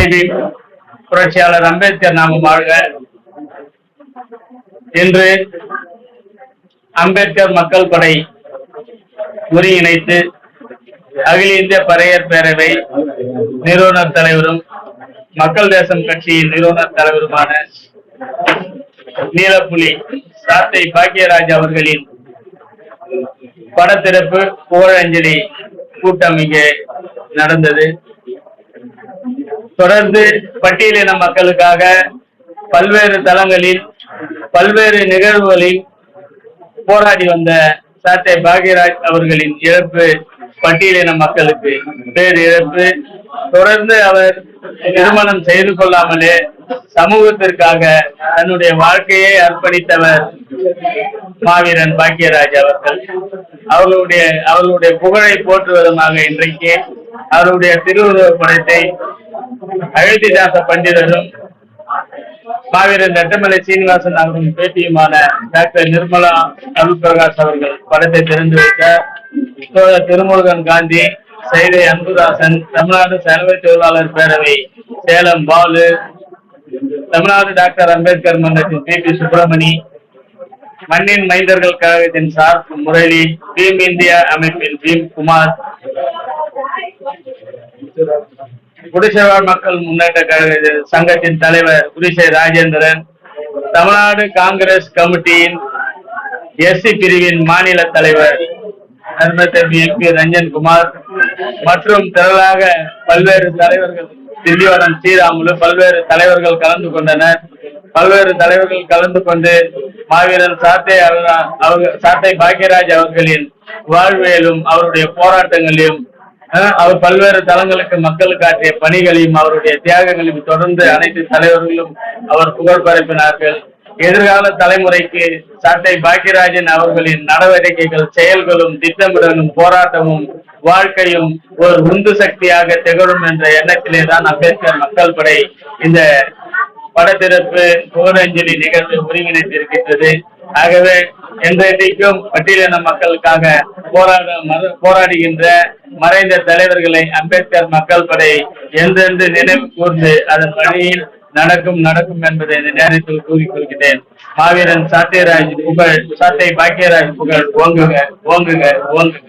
செய்தி. புரட்சியாளர் அம்பேத்கர் நாமம் வாழ்க இன்று அம்பேத்கர் மக்கள் படை ஒருங்கிணைத்து அகில இந்திய பறையர் பேரவை நிறுவனர் தலைவரும் மக்கள் தேசம் கட்சியின் நிறுவனர் தலைவருமான நீலப்புலி சாத்தை பாக்கியராஜ் அவர்களின் படத்திறப்பு புகழஞ்சலி கூட்டம் இங்கே நடந்தது. தொடர்ந்து பட்டியலின மக்களுக்காக பல்வேறு தளங்களில் பல்வேறு நிகழ்வுகளில் போராடி வந்த சாட்டை பாக்யராஜ் அவர்களின் இழப்பு பட்டியலின மக்களுக்கு பேர் இழப்பு தொடர்ந்து அவர் திருமணம் செய்து கொள்ளாமலே சமூகத்திற்காக தன்னுடைய வாழ்க்கையை அர்ப்பணித்தவர் மாவீரன் பாக்கியராஜ் அவர்கள். அவர்களுடைய அவர்களுடைய புகழை போற்றுவதமாக இன்றைக்கு அவருடைய திருவுருவ படத்தை அழுத்திதாச பண்டிதரும் மாவீரன் நெட்டமலை சீனிவாசன் அவர்களின் பேட்டியுமான டாக்டர் நிர்மலா அருள் பிரகாஷ் அவர்கள் படத்தை திறந்து வைத்த திருமுருகன் காந்தி சைதை அன்புதாசன் தமிழ்நாடு சேவை தொழிலாளர் பேரவை சேலம் பாலு தமிழ்நாடு டாக்டர் அம்பேத்கர் மன்றத்தின் பி. பி. சுப்பிரமணி மண்ணின் மைந்தர்கள் கழகத்தின் சார் முரளி பீம் இந்தியா அமைப்பின் பீம் குமார் குடிசைவாழ் மக்கள் முன்னேற்ற கழக சங்கத்தின் தலைவர் குடிசை ராஜேந்திரன் தமிழ்நாடு காங்கிரஸ் கமிட்டியின் எஸ்சி பிரிவின் மாநில தலைவர் தர்மத்தம்பி எம்பி ரஞ்சன் குமார் மற்றும் திரளாக பல்வேறு தலைவர்கள் திண்டிவனம் ஸ்ரீராமுலு பல்வேறு தலைவர்கள் கலந்து கொண்டனர். பல்வேறு தலைவர்கள் கலந்து கொண்டு மாவீரன் சாத்தை அவர்- சாத்தை பாக்கியராஜ் அவர்களின் வாழ்வியலும் அவருடைய போராட்டங்களையும் அவர் பல்வேறு தளங்களுக்கு மக்களுக்கு ஆற்றிய பணிகளையும் அவருடைய தியாகங்களையும் தொடர்ந்து அனைத்து தலைவர்களும் அவர் புகழ் பரப்பினார்கள். எதிர்கால தலைமுறைக்கு சாட்டை பாக்கியராஜன் அவர்களின் நடவடிக்கைகள் செயல்களும் திட்டமிடலும் போராட்டமும் வாழ்க்கையும் ஒரு உந்து சக்தியாக திகழும் என்ற எண்ணத்திலே தான் அம்பேத்கர் மக்கள் படை இந்த படத்திறப்பு புகழஞ்சலி நிகழ்வு ஒருங்கிணைத்திருக்கின்றது ஆகவே என்றைக்கும் பட்டியலின மக்களுக்காக போராட போராடுகின்ற மறைந்த தலைவர்களை அம்பேத்கர் மக்கள் படை என்றென்று நினைவு கூர்ந்து அதன் வழியில் நடக்கும் நடக்கும் என்பதை இந்த நேரத்தில் கூறிக்கொள்கிறேன் மாவீரன் சாத்தியராஜ் புகழ் சாத்தை பாக்கியராஜ் புகழ் ஓங்குக ஓங்குக ஓங்குக.